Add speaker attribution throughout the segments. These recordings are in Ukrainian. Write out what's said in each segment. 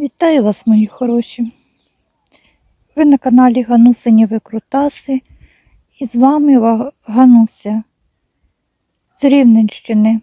Speaker 1: Вітаю вас, мої хороші. Ви на каналі Ганусині Викрутаси. І з вами Гануся з Рівненщини.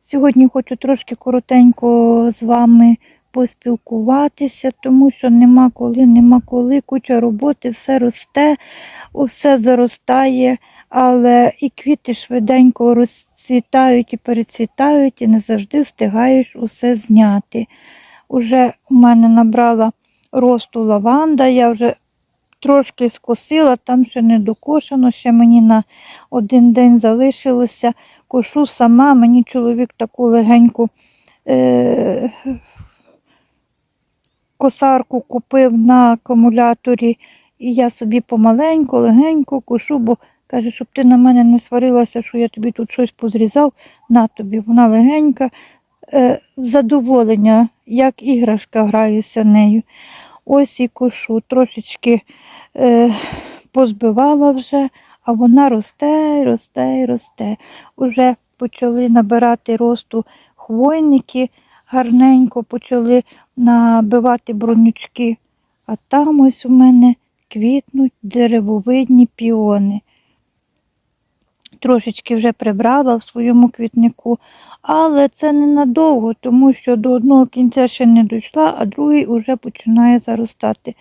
Speaker 1: Сьогодні хочу трошки коротенько з вами поспілкуватися, тому що нема коли, нема коли, куча роботи, все росте, усе заростає, але і квіти швиденько розцвітають і перецвітають, і не завжди встигаєш усе зняти. Уже у мене набрала росту лаванда, я вже трошки скосила, там ще не докошено, ще мені на один день залишилося. Кошу сама, мені чоловік таку легеньку е- косарку купив на акумуляторі, і я собі помаленьку, легенько кошу, бо каже, щоб ти на мене не сварилася, що я тобі тут щось позрізав, на тобі. Вона легенька, е- задоволення, як іграшка граюся нею. Ось і кошу, трошечки е, позбивала вже, а вона росте, росте, росте. Уже почали набирати росту хвойники, гарненько почали набивати бронючки. А там ось у мене квітнуть деревовидні піони. Трошечки вже прибрала в своєму квітнику, але це ненадовго, тому що до одного кінця ще не дійшла, а другий вже починає заростати.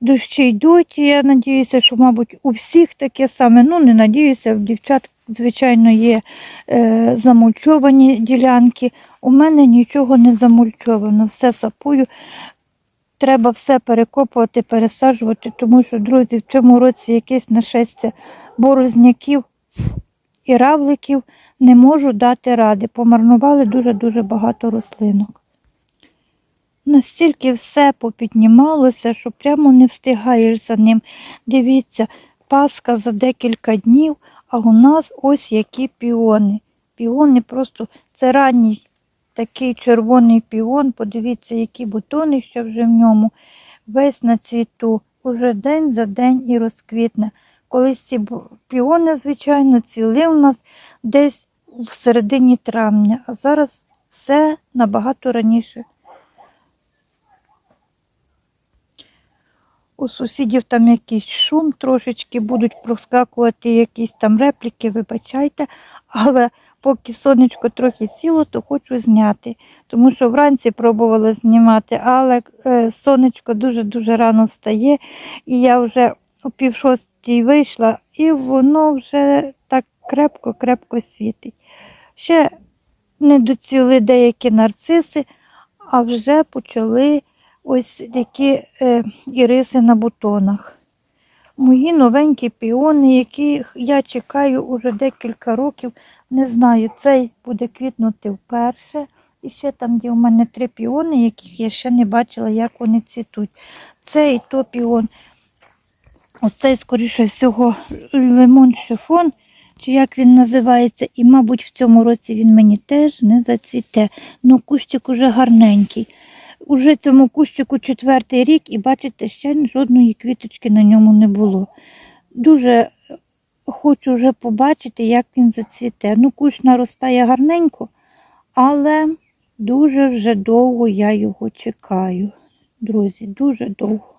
Speaker 1: Дощі йдуть, я надіюся, що, мабуть, у всіх таке саме. Ну, не надіюся, в дівчат, звичайно, є е, замульчовані ділянки. У мене нічого не замульчовано, все сапую. Треба все перекопувати, пересаджувати, тому що, друзі, в цьому році якесь нашестя борозняків і равликів не можу дати ради. Помарнували дуже-дуже багато рослинок. Настільки все попіднімалося, що прямо не встигаєш за ним. Дивіться, Пасха за декілька днів, а у нас ось які піони. Піони просто це ранній такий червоний піон. Подивіться, які бутони ще вже в ньому. Весь на цвіту, уже день за день і розквітне. Колись ці піони, звичайно, цвіли у нас десь в середині травня, а зараз все набагато раніше. У сусідів там якийсь шум трошечки, будуть проскакувати якісь там репліки, вибачайте, але поки сонечко трохи сіло, то хочу зняти. Тому що вранці пробувала знімати, але е, сонечко дуже-дуже рано встає, і я вже о пів шостій вийшла, і воно вже так крепко-крепко світить. Ще не доцвіли деякі нарциси, а вже почали ось такі е, іриси на бутонах. Мої новенькі піони, яких я чекаю уже декілька років, не знаю, цей буде квітнути вперше. І ще там є у мене три піони, яких я ще не бачила, як вони цвітуть. Цей то піон, оцей, скоріше всього, лимон шифон, чи як він називається, і, мабуть, в цьому році він мені теж не зацвіте. Ну, кущик уже гарненький. Уже цьому кущику четвертий рік, і бачите, ще жодної квіточки на ньому не було. Дуже хочу вже побачити, як він зацвіте. Ну, кущ наростає гарненько, але дуже вже довго я його чекаю. Друзі, дуже довго.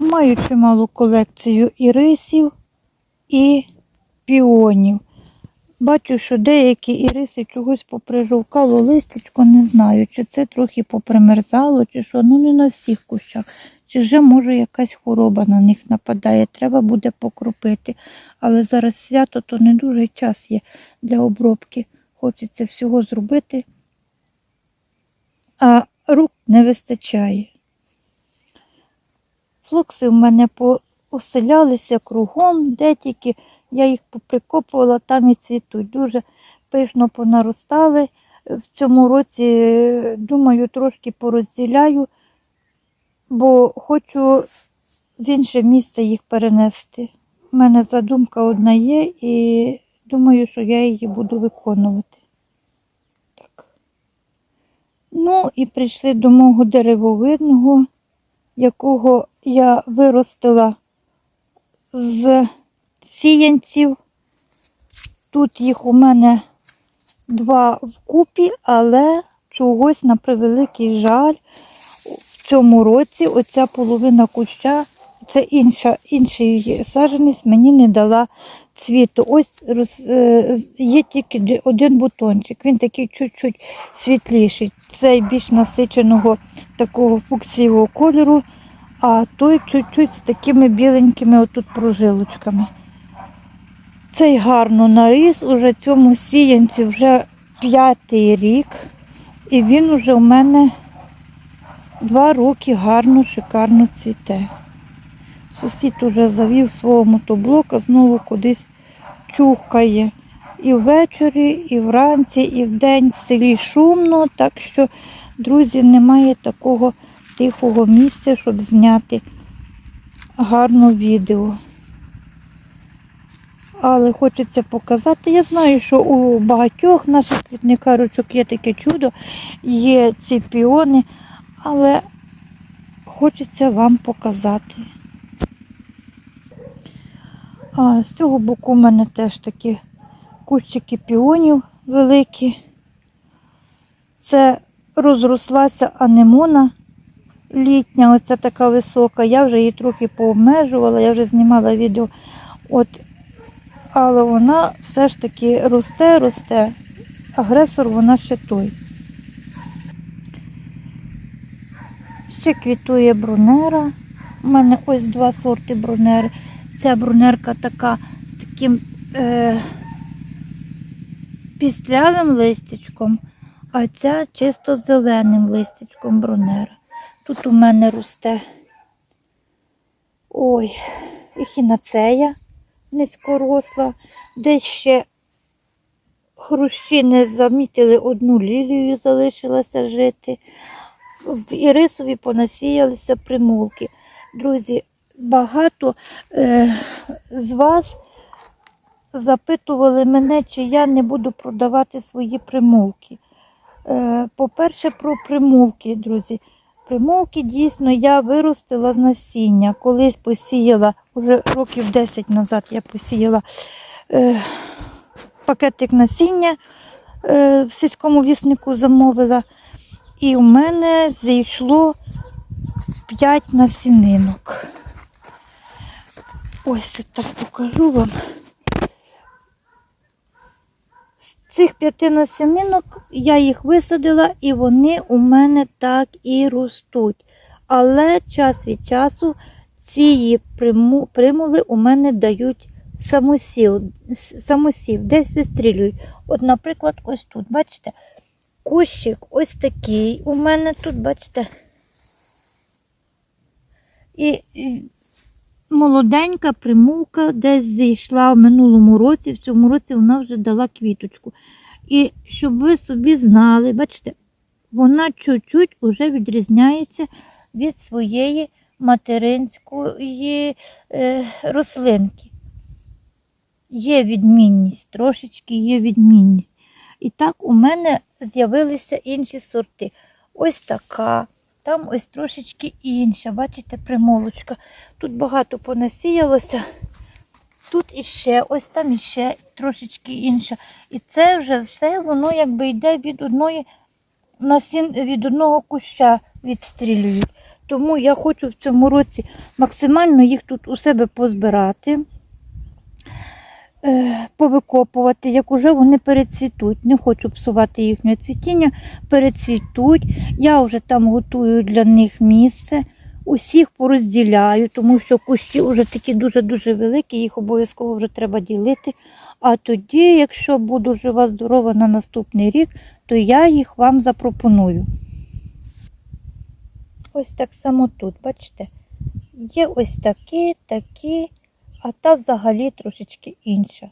Speaker 1: Маю чималу колекцію ірисів і піонів. Бачу, що деякі іриси чогось поприжовкало листячко, не знаю, чи це трохи попримерзало, чи що. Ну не на всіх кущах. Чи вже може якась хвороба на них нападає, треба буде покропити. Але зараз свято, то не дуже час є для обробки. Хочеться всього зробити, а рук не вистачає. Флокси в мене поселялися кругом, де тільки я їх поприкопувала, там і цвітуть. Дуже пишно понаростали. В цьому році, думаю, трошки порозділяю, бо хочу в інше місце їх перенести. У мене задумка одна є, і думаю, що я її буду виконувати. Так. Ну і прийшли до мого деревовидного, якого я виростила з сіянців. Тут їх у мене два вкупі, але чогось, на превеликий жаль, в цьому році оця половина куща, це інша, інший саджанець мені не дала цвіту. Ось роз, е, є тільки один бутончик, він такий чуть-чуть світліший. Цей більш насиченого такого фуксівого кольору, а той чуть-чуть з такими біленькими отут прожилочками. Цей гарно наріс, уже цьому сіянці вже п'ятий рік, і він уже у мене два роки гарно, шикарно цвіте. Сусід уже завів свого мотоблока, знову кудись чухкає. І ввечері, і вранці, і вдень в селі шумно, так що, друзі, немає такого тихого місця, щоб зняти гарне відео. Але хочеться показати. Я знаю, що у багатьох наших квітникарочок є таке чудо, є ці піони, але хочеться вам показати. А з цього боку в мене теж такі кущики піонів великі. Це розрослася анемона літня, оця така висока. Я вже її трохи пообмежувала, я вже знімала відео. От, але вона все ж таки росте, росте. Агресор вона ще той. Ще квітує брунера. У мене ось два сорти брунери. Ця брунерка така з таким е, пістрявим листячком, а ця чисто зеленим листячком брунера. Тут у мене росте ой, ехінацея низькоросла, десь ще хрущі не замітили одну лілію, залишилася жити. В ірисові понасіялися примулки. Друзі, багато е, з вас запитували мене, чи я не буду продавати свої примулки. Е, по-перше, про примулки, друзі. Примулки дійсно я виростила з насіння. Колись посіяла, вже років 10 назад я посіяла е, пакетик насіння е, в сільському віснику замовила. І в мене зійшло 5 насінинок. Ось так покажу вам. З цих п'яти насінинок я їх висадила, і вони у мене так і ростуть. Але час від часу ці примули у мене дають самосіл, самосів, десь вистрілюють. От, наприклад, ось тут, бачите, кущик ось такий. У мене тут, бачите, і молоденька примулка десь зійшла в минулому році, в цьому році вона вже дала квіточку. І щоб ви собі знали, бачите, вона чуть-чуть вже відрізняється від своєї материнської е, рослинки. Є відмінність, трошечки є відмінність. І так у мене з'явилися інші сорти. Ось така, там ось трошечки інша. Бачите, примолочка. Тут багато понасіялося. Тут іще, ось там іще трошечки інша. І це вже все, воно якби йде від одної насін, від одного куща відстрілюють. Тому я хочу в цьому році максимально їх тут у себе позбирати, повикопувати, як уже вони перецвітуть. Не хочу псувати їхнє цвітіння, перецвітуть. Я вже там готую для них місце. Усіх порозділяю, тому що кущі вже такі дуже-дуже великі, їх обов'язково вже треба ділити. А тоді, якщо буду жива, здорова на наступний рік, то я їх вам запропоную. Ось так само тут, бачите? Є ось такі, такі, а та взагалі трошечки інша.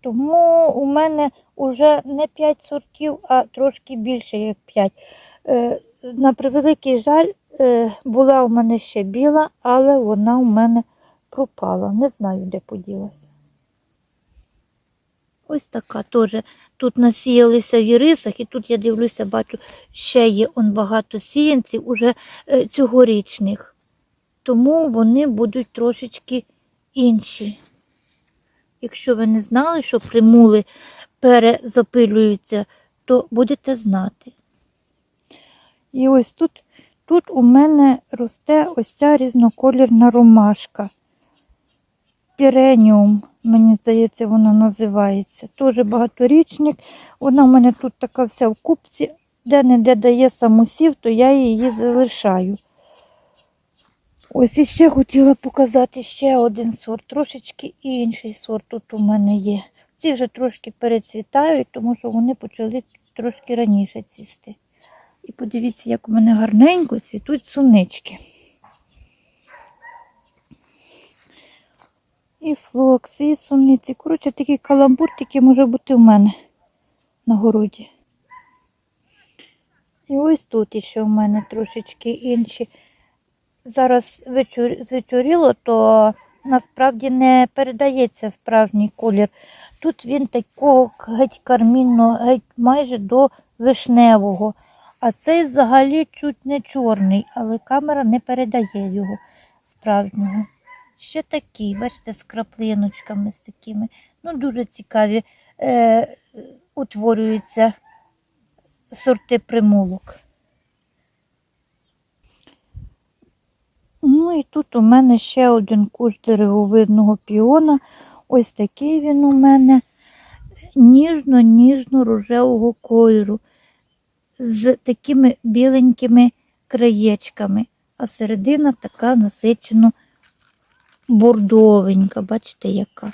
Speaker 1: Тому у мене вже не 5 сортів, а трошки більше, як 5. Е, на превеликий жаль, е, була у мене ще біла, але вона у мене пропала. Не знаю, де поділася. Ось така теж. Тут насіялися в ірисах, і тут я дивлюся, бачу, ще є он багато сіянців уже е, цьогорічних. Тому вони будуть трошечки інші. Якщо ви не знали, що примули перезапилюються, то будете знати. І ось тут, тут у мене росте ось ця різноколірна ромашка. Піреніум, мені здається, вона називається. Теж багаторічник. Вона в мене тут така вся в купці, де-не-де дає самосів, то я її залишаю. Ось іще хотіла показати ще один сорт, трошечки інший сорт тут у мене є. Ці вже трошки перецвітають, тому що вони почали трошки раніше цвісти. І подивіться, як у мене гарненько цвітуть сунички. І флокси, і суниці. Коротше, такий каламбур тільки може бути в мене на городі. І ось тут ще в мене трошечки інші. Зараз вечор- звечоріло, то насправді не передається справжній колір. Тут він такого геть кармінного, геть майже до вишневого. А цей взагалі чуть не чорний, але камера не передає його справжнього. Ще такі, бачите, з краплиночками, з такими. Ну, дуже цікаві е, утворюються сорти примулок. Ну і тут у мене ще один кущ деревовидного піона. Ось такий він у мене ніжно-ніжно-рожевого кольору з такими біленькими краєчками, а середина така насичено бордовенька. Бачите, яка?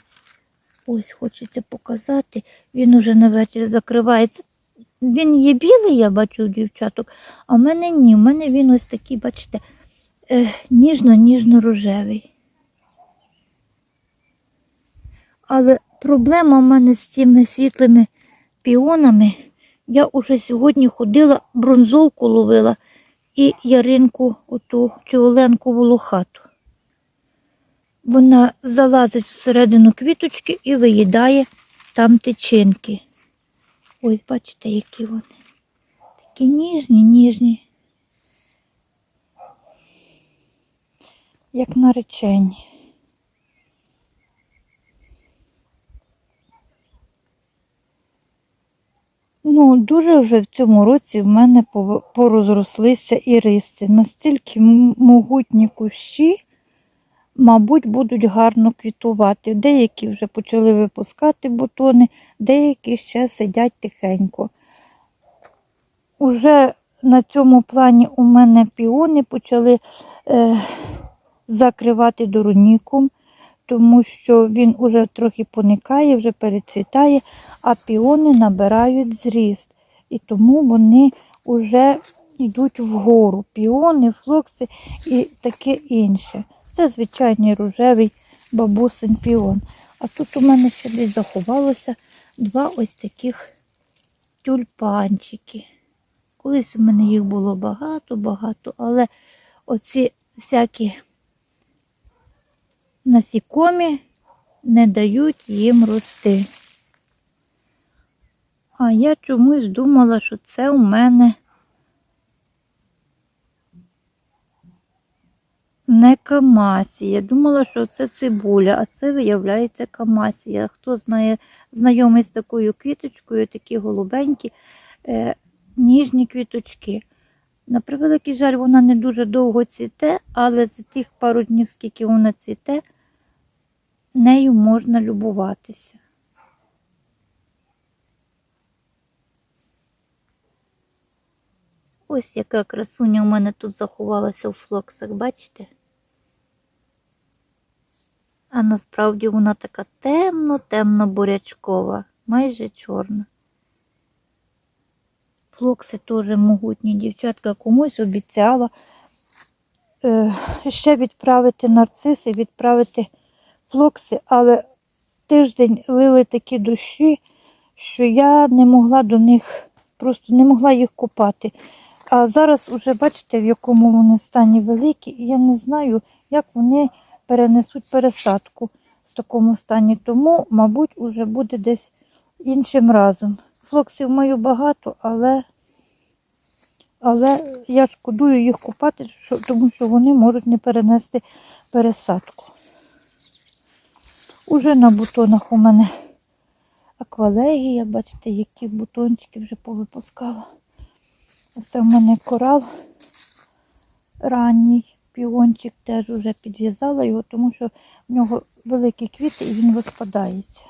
Speaker 1: Ось хочеться показати. Він уже на вечір закривається. Він є білий, я бачу у дівчаток, а в мене ні. У мене він ось такий, бачите, ніжно-ніжно-рожевий. Але проблема в мене з цими світлими піонами. Я уже сьогодні ходила, бронзовку ловила і яринку, оту цю оленку волохату. Вона залазить всередину квіточки і виїдає там тичинки. Ось, бачите, які вони. Такі ніжні, ніжні. Як наречені. Ну, дуже вже в цьому році в мене порозрослися іриси. Настільки могутні кущі, мабуть, будуть гарно квітувати. Деякі вже почали випускати бутони, деякі ще сидять тихенько. Уже на цьому плані у мене піони почали е, закривати дороніком, тому що він уже трохи поникає, вже перецвітає, а піони набирають зріст. І тому вони вже йдуть вгору. Піони, флокси і таке інше. Це звичайний рожевий бабусин піон. А тут у мене ще десь заховалося два ось таких тюльпанчики. Колись у мене їх було багато-багато, але оці всякі насікомі не дають їм рости. А я чомусь думала, що це у мене не камасія. Думала, що це цибуля, а це виявляється камасія. Хто знає, знайомий з такою квіточкою, такі голубенькі, е, ніжні квіточки. На превеликий жаль, вона не дуже довго цвіте, але за тих пару днів, скільки вона цвіте, нею можна любуватися. Ось яка красуня у мене тут заховалася в флоксах, бачите? А насправді вона така темно-темно-бурячкова, майже чорна. Флокси теж могутні. Дівчатка комусь обіцяла е, ще відправити нарциси, відправити флокси, але тиждень лили такі дощі, що я не могла до них, просто не могла їх купати. А зараз уже бачите, в якому вони стані великі, і я не знаю, як вони перенесуть пересадку в такому стані. Тому, мабуть, уже буде десь іншим разом. Флоксів маю багато, але, але я шкодую їх купати, тому що вони можуть не перенести пересадку. Уже на бутонах у мене аквалегія, бачите, які бутончики вже повипускала. Це в мене корал ранній піончик, теж вже підв'язала його, тому що в нього великі квіти і він розпадається.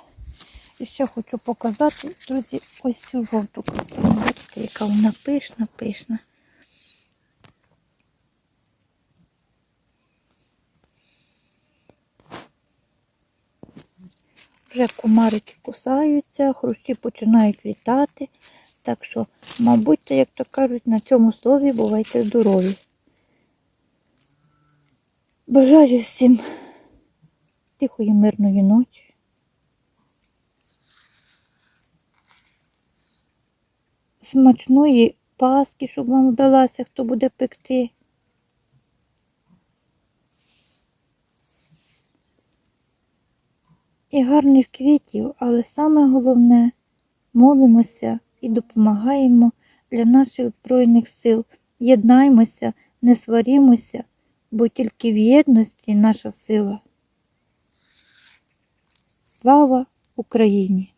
Speaker 1: І ще хочу показати, друзі, ось цю жовту красиву. Бачите, яка вона пишна, пишна. Вже комарики кусаються, хрущі починають літати. Так що, мабуть, як то кажуть, на цьому слові бувайте здорові. Бажаю всім тихої, мирної ночі. Смачної паски, щоб вам вдалася, хто буде пекти. І гарних квітів, але саме головне молимося і допомагаємо для наших Збройних сил. Єднаймося, не сварімося, бо тільки в єдності наша сила. Слава Україні!